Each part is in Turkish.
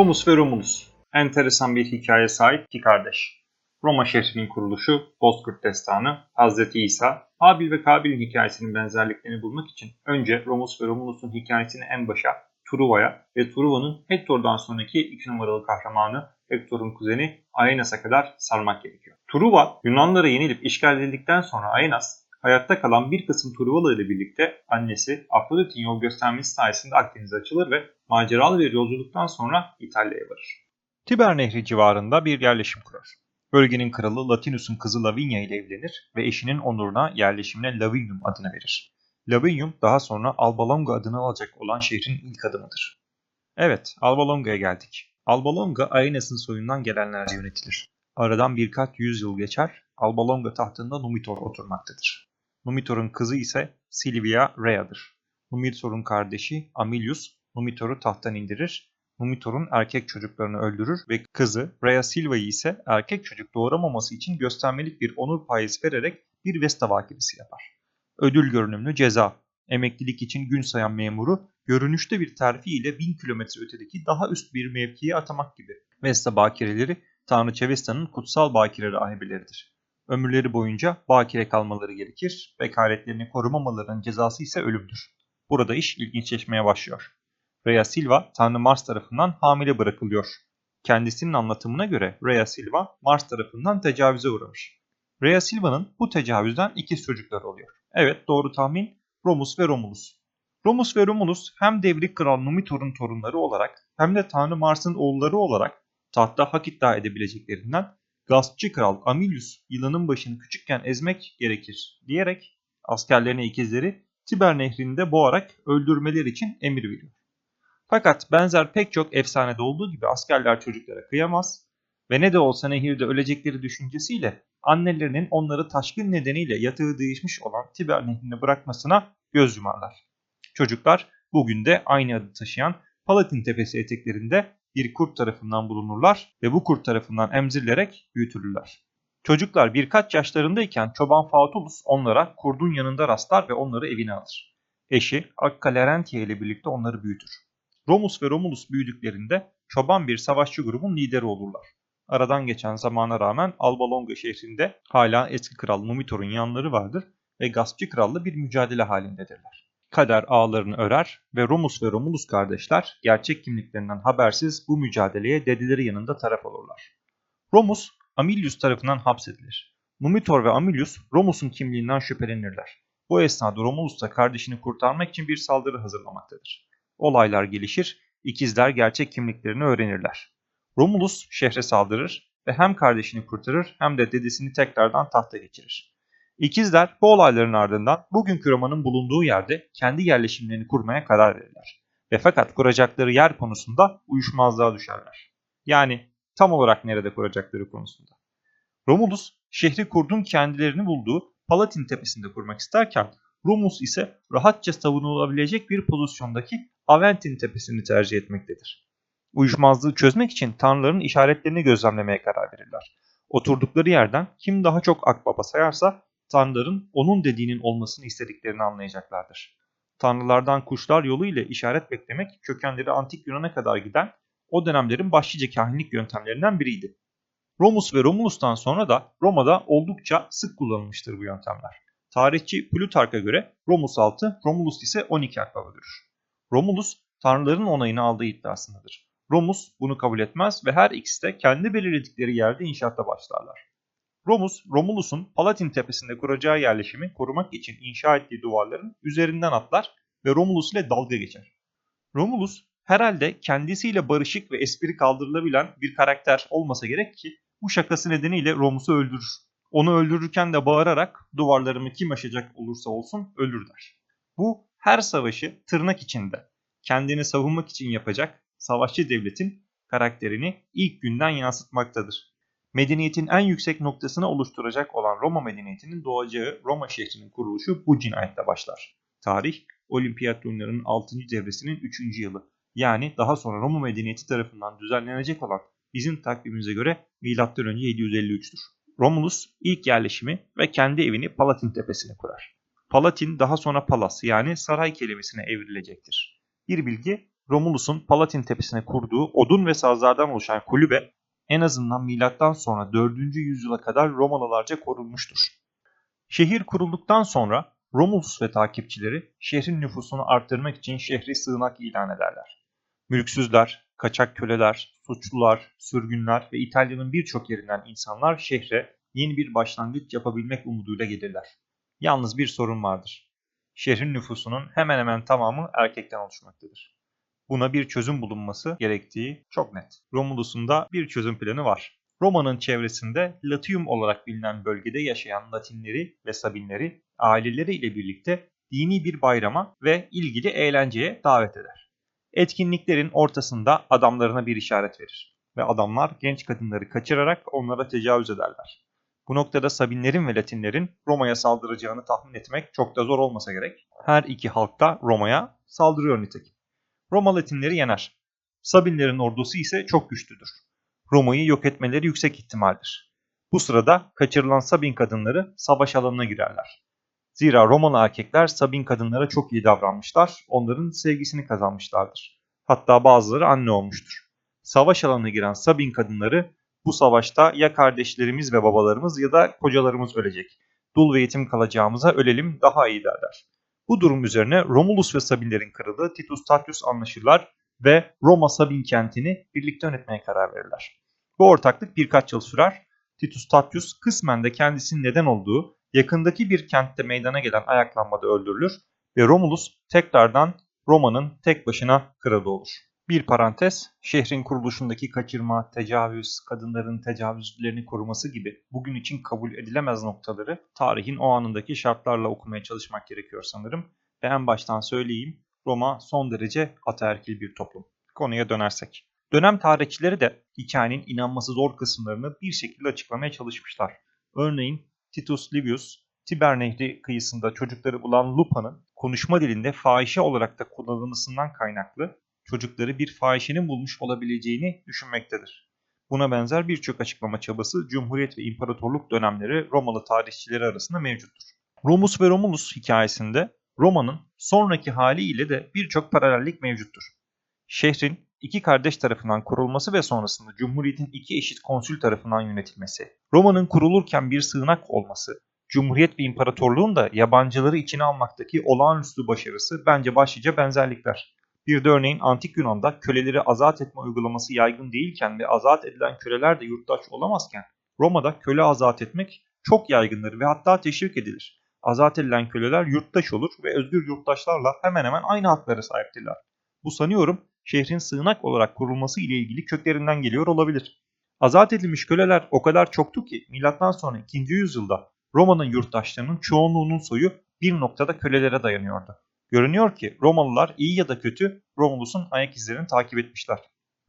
Romus ve Romulus. Enteresan bir hikaye sahip iki kardeş. Roma şehrinin kuruluşu, Bozkurt Destanı, Hazreti İsa, Habil ve Kabil'in hikayesinin benzerliklerini bulmak için önce Romus ve Romulus'un hikayesini en başa Truva'ya ve Truva'nın Hector'dan sonraki iki numaralı kahramanı Hector'un kuzeni Aenas'a kadar sarmak gerekiyor. Truva Yunanlara yenilip işgal edildikten sonra Aenas hayatta kalan bir kısım Truvalı ile birlikte annesi Afrodit'in yol göstermesi sayesinde Akdeniz'e açılır ve maceralı bir yolculuktan sonra İtalya'ya varır. Tiber Nehri civarında bir yerleşim kurar. Bölgenin kralı Latinus'un kızı Lavinia ile evlenir ve eşinin onuruna yerleşimine Lavinium adını verir. Lavinium daha sonra Alba Longa adını alacak olan şehrin ilk adımıdır. Evet, Alba Longa'ya geldik. Alba Longa Aenes'in soyundan gelenlerle yönetilir. Aradan birkaç yüzyıl geçer, Alba Longa tahtında Numitor oturmaktadır. Numitor'un kızı ise Silvia Rhea'dır. Numitor'un kardeşi Amilius Numitor'u tahttan indirir, Numitor'un erkek çocuklarını öldürür ve kızı Rhea Silva'yı ise erkek çocuk doğuramaması için göstermelik bir onur payesi vererek bir Vesta vakibisi yapar. Ödül görünümlü ceza, emeklilik için gün sayan memuru görünüşte bir terfi ile 1000 kilometre ötedeki daha üst bir mevkiye atamak gibi. Vesta bakireleri Tanrıça Vesta'nın kutsal bakire rahibeleridir. Ömürleri boyunca bakire kalmaları gerekir, bekaretlerini korumamalarının cezası ise ölümdür. Burada iş ilginçleşmeye başlıyor. Rhea Silva Tanrı Mars tarafından hamile bırakılıyor. Kendisinin anlatımına göre Rhea Silva Mars tarafından tecavüze uğramış. Rhea Silva'nın bu tecavüzden ikiz çocukları oluyor. Evet doğru tahmin Romus ve Romulus. Romus ve Romulus hem devrik kral Numitor'un torunları olarak hem de Tanrı Mars'ın oğulları olarak tahta hak iddia edebileceklerinden gaspçı kral Amilius yılanın başını küçükken ezmek gerekir diyerek askerlerine ikizleri Tiber nehrinde boğarak öldürmeleri için emir veriyor. Fakat benzer pek çok efsanede olduğu gibi askerler çocuklara kıyamaz ve ne de olsa nehirde ölecekleri düşüncesiyle annelerinin onları taşkın nedeniyle yatağı değişmiş olan Tiber nehrine bırakmasına göz yumarlar. Çocuklar bugün de aynı adı taşıyan Palatin Tepesi eteklerinde bir kurt tarafından bulunurlar ve bu kurt tarafından emzirilerek büyütülürler. Çocuklar birkaç yaşlarındayken çoban Fautulus onlara kurdun yanında rastlar ve onları evine alır. Eşi Akka Larentia ile birlikte onları büyütür. Romus ve Romulus büyüdüklerinde çoban bir savaşçı grubun lideri olurlar. Aradan geçen zamana rağmen Alba Longa şehrinde hala eski kral Numitor'un yanları vardır ve gaspçı kralla bir mücadele halindedirler. Kader ağlarını örer ve Romus ve Romulus kardeşler gerçek kimliklerinden habersiz bu mücadeleye dedeleri yanında taraf olurlar. Romus, Amilius tarafından hapsedilir. Numitor ve Amilius Romus'un kimliğinden şüphelenirler. Bu esnada Romulus da kardeşini kurtarmak için bir saldırı hazırlamaktadır. Olaylar gelişir, ikizler gerçek kimliklerini öğrenirler. Romulus şehre saldırır ve hem kardeşini kurtarır hem de dedesini tekrardan tahta geçirir. İkizler bu olayların ardından bugünkü romanın bulunduğu yerde kendi yerleşimlerini kurmaya karar verirler. Ve fakat kuracakları yer konusunda uyuşmazlığa düşerler. Yani tam olarak nerede kuracakları konusunda. Romulus şehri kurdun kendilerini bulduğu Palatin tepesinde kurmak isterken Romus ise rahatça savunulabilecek bir pozisyondaki Aventin tepesini tercih etmektedir. Uyuşmazlığı çözmek için tanrıların işaretlerini gözlemlemeye karar verirler. Oturdukları yerden kim daha çok akbaba sayarsa tanrıların onun dediğinin olmasını istediklerini anlayacaklardır. Tanrılardan kuşlar yolu ile işaret beklemek kökenleri antik Yunan'a kadar giden o dönemlerin başlıca kahinlik yöntemlerinden biriydi. Romus ve Romulus'tan sonra da Roma'da oldukça sık kullanılmıştır bu yöntemler. Tarihçi Plutark'a göre Romus 6, Romulus ise 12 akbaba görür. Romulus tanrıların onayını aldığı iddiasındadır. Romus bunu kabul etmez ve her ikisi de kendi belirledikleri yerde inşaatta başlarlar. Romus, Romulus'un Palatin tepesinde kuracağı yerleşimi korumak için inşa ettiği duvarların üzerinden atlar ve Romulus ile dalga geçer. Romulus herhalde kendisiyle barışık ve espri kaldırılabilen bir karakter olmasa gerek ki bu şakası nedeniyle Romus'u öldürür. Onu öldürürken de bağırarak duvarlarımı kim aşacak olursa olsun öldür der. Bu her savaşı tırnak içinde kendini savunmak için yapacak savaşçı devletin karakterini ilk günden yansıtmaktadır. Medeniyetin en yüksek noktasını oluşturacak olan Roma medeniyetinin doğacağı Roma şehrinin kuruluşu bu cinayetle başlar. Tarih, olimpiyat oyunlarının 6. devresinin 3. yılı. Yani daha sonra Roma medeniyeti tarafından düzenlenecek olan bizim takvimimize göre M.Ö. 753'tür. Romulus ilk yerleşimi ve kendi evini Palatin tepesine kurar. Palatin daha sonra palas yani saray kelimesine evrilecektir. Bir bilgi Romulus'un Palatin tepesine kurduğu odun ve sazlardan oluşan kulübe en azından milattan sonra 4. yüzyıla kadar Romalılarca korunmuştur. Şehir kurulduktan sonra Romulus ve takipçileri şehrin nüfusunu arttırmak için şehri sığınak ilan ederler. Mülksüzler, kaçak köleler, suçlular, sürgünler ve İtalya'nın birçok yerinden insanlar şehre yeni bir başlangıç yapabilmek umuduyla gelirler. Yalnız bir sorun vardır. Şehrin nüfusunun hemen hemen tamamı erkekten oluşmaktadır. Buna bir çözüm bulunması gerektiği çok net. Romulus'un da bir çözüm planı var. Roma'nın çevresinde Latium olarak bilinen bölgede yaşayan Latinleri ve Sabinleri aileleri ile birlikte dini bir bayrama ve ilgili eğlenceye davet eder. Etkinliklerin ortasında adamlarına bir işaret verir ve adamlar genç kadınları kaçırarak onlara tecavüz ederler. Bu noktada Sabinlerin ve Latinlerin Roma'ya saldıracağını tahmin etmek çok da zor olmasa gerek. Her iki halk da Roma'ya saldırıyor nitekim. Roma Latinleri yener. Sabinlerin ordusu ise çok güçlüdür. Roma'yı yok etmeleri yüksek ihtimaldir. Bu sırada kaçırılan Sabin kadınları savaş alanına girerler. Zira Romalı erkekler Sabin kadınlara çok iyi davranmışlar, onların sevgisini kazanmışlardır. Hatta bazıları anne olmuştur. Savaş alanına giren Sabin kadınları bu savaşta ya kardeşlerimiz ve babalarımız ya da kocalarımız ölecek. Dul ve yetim kalacağımıza ölelim daha iyi derler. Bu durum üzerine Romulus ve Sabinlerin kralı Titus Tatius anlaşırlar ve Roma Sabin kentini birlikte yönetmeye karar verirler. Bu ortaklık birkaç yıl sürer. Titus Tatius kısmen de kendisinin neden olduğu yakındaki bir kentte meydana gelen ayaklanmada öldürülür ve Romulus tekrardan Roma'nın tek başına kralı olur. Bir parantez, şehrin kuruluşundaki kaçırma, tecavüz, kadınların tecavüzlerini koruması gibi bugün için kabul edilemez noktaları tarihin o anındaki şartlarla okumaya çalışmak gerekiyor sanırım. Ve en baştan söyleyeyim, Roma son derece ataerkil bir toplum. Konuya dönersek. Dönem tarihçileri de hikayenin inanması zor kısımlarını bir şekilde açıklamaya çalışmışlar. Örneğin Titus Livius, Tiber Nehri kıyısında çocukları bulan Lupa'nın konuşma dilinde fahişe olarak da kullanılmasından kaynaklı çocukları bir fahişenin bulmuş olabileceğini düşünmektedir. Buna benzer birçok açıklama çabası Cumhuriyet ve İmparatorluk dönemleri Romalı tarihçileri arasında mevcuttur. Romus ve Romulus hikayesinde Roma'nın sonraki haliyle de birçok paralellik mevcuttur. Şehrin iki kardeş tarafından kurulması ve sonrasında Cumhuriyet'in iki eşit konsül tarafından yönetilmesi, Roma'nın kurulurken bir sığınak olması, Cumhuriyet ve İmparatorluğun da yabancıları içine almaktaki olağanüstü başarısı bence başlıca benzerlikler. Bir de örneğin Antik Yunan'da köleleri azat etme uygulaması yaygın değilken ve azat edilen köleler de yurttaş olamazken Roma'da köle azat etmek çok yaygındır ve hatta teşvik edilir. Azat edilen köleler yurttaş olur ve özgür yurttaşlarla hemen hemen aynı haklara sahiptirler. Bu sanıyorum şehrin sığınak olarak kurulması ile ilgili köklerinden geliyor olabilir. Azat edilmiş köleler o kadar çoktu ki milattan sonra 2. yüzyılda Roma'nın yurttaşlarının çoğunluğunun soyu bir noktada kölelere dayanıyordu. Görünüyor ki Romalılar iyi ya da kötü Romulus'un ayak izlerini takip etmişler.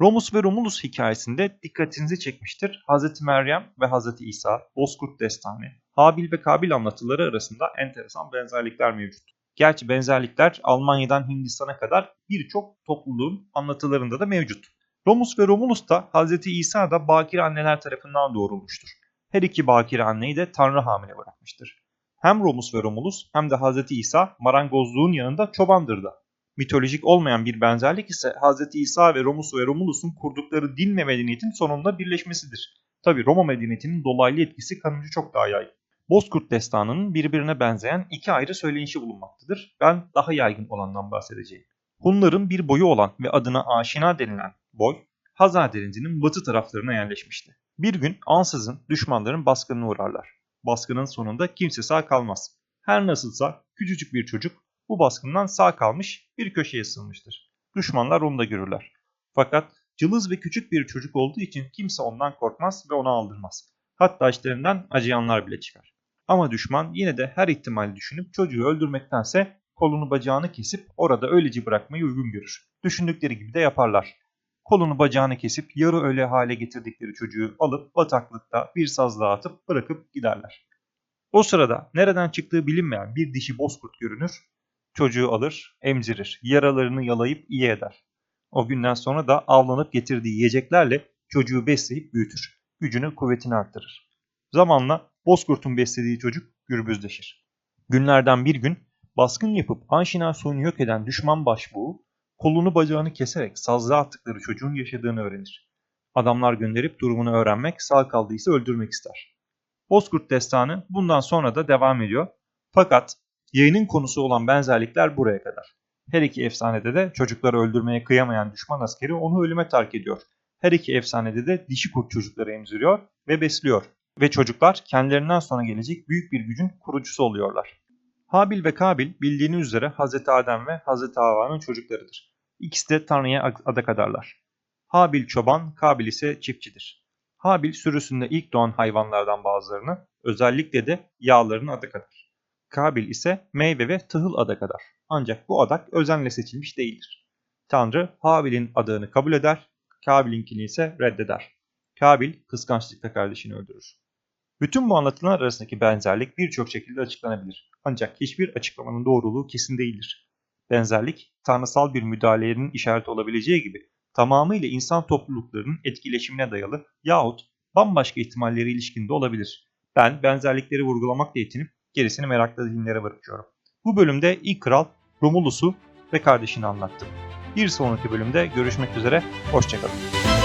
Romus ve Romulus hikayesinde dikkatinizi çekmiştir. Hz. Meryem ve Hz. İsa, Bozkurt Destanı, Habil ve Kabil anlatıları arasında enteresan benzerlikler mevcut. Gerçi benzerlikler Almanya'dan Hindistan'a kadar birçok topluluğun anlatılarında da mevcut. Romus ve Romulus da Hz. İsa da bakire anneler tarafından doğurulmuştur. Her iki bakire anneyi de Tanrı hamile bırakmıştır. Hem Romus ve Romulus hem de Hz. İsa marangozluğun yanında çobandır da. Mitolojik olmayan bir benzerlik ise Hz. İsa ve Romus ve Romulus'un kurdukları din ve medeniyetin sonunda birleşmesidir. Tabi Roma medeniyetinin dolaylı etkisi kanıcı çok daha yaygın. Bozkurt destanının birbirine benzeyen iki ayrı söyleyişi bulunmaktadır. Ben daha yaygın olandan bahsedeceğim. Hunların bir boyu olan ve adına aşina denilen boy, Hazar Denizi'nin batı taraflarına yerleşmişti. Bir gün ansızın düşmanların baskınına uğrarlar. Baskının sonunda kimse sağ kalmaz. Her nasılsa küçücük bir çocuk bu baskından sağ kalmış bir köşeye sığınmıştır. Düşmanlar onu da görürler. Fakat cılız ve küçük bir çocuk olduğu için kimse ondan korkmaz ve ona aldırmaz. Hatta işlerinden acıyanlar bile çıkar. Ama düşman yine de her ihtimali düşünüp çocuğu öldürmektense kolunu bacağını kesip orada öylece bırakmayı uygun görür. Düşündükleri gibi de yaparlar. Kolunu bacağını kesip yarı öyle hale getirdikleri çocuğu alıp bataklıkta bir sazlığa atıp bırakıp giderler. O sırada nereden çıktığı bilinmeyen bir dişi bozkurt görünür. Çocuğu alır, emzirir, yaralarını yalayıp iyi eder. O günden sonra da avlanıp getirdiği yiyeceklerle çocuğu besleyip büyütür. Gücünü, kuvvetini arttırır. Zamanla Bozkurt'un beslediği çocuk gürbüzleşir. Günlerden bir gün baskın yapıp Anşina soyunu yok eden düşman başbuğu kolunu bacağını keserek sazlığa attıkları çocuğun yaşadığını öğrenir. Adamlar gönderip durumunu öğrenmek, sağ kaldıysa öldürmek ister. Bozkurt destanı bundan sonra da devam ediyor. Fakat yayının konusu olan benzerlikler buraya kadar. Her iki efsanede de çocukları öldürmeye kıyamayan düşman askeri onu ölüme terk ediyor. Her iki efsanede de dişi kurt çocukları emziriyor ve besliyor. Ve çocuklar kendilerinden sonra gelecek büyük bir gücün kurucusu oluyorlar. Habil ve Kabil bildiğiniz üzere Hz. Adem ve Hz. Havva'nın çocuklarıdır. İkisi de Tanrı'ya adak adarlar. Habil çoban, Kabil ise çiftçidir. Habil sürüsünde ilk doğan hayvanlardan bazılarını, özellikle de yağlarını adak adar. Kabil ise meyve ve tahıl adak adar. Ancak bu adak özenle seçilmiş değildir. Tanrı Habil'in adağını kabul eder, Kabil'inkini ise reddeder. Kabil kıskançlıkla kardeşini öldürür. Bütün bu anlatılanlar arasındaki benzerlik birçok şekilde açıklanabilir. Ancak hiçbir açıklamanın doğruluğu kesin değildir. Benzerlik, tanrısal bir müdahalenin işareti olabileceği gibi tamamıyla insan topluluklarının etkileşimine dayalı yahut bambaşka ihtimalleri ilişkinde olabilir. Ben benzerlikleri vurgulamakla yetinip gerisini meraklı dinlere bırakıyorum. Bu bölümde ilk kral Romulus'u ve kardeşini anlattım. Bir sonraki bölümde görüşmek üzere, hoşçakalın.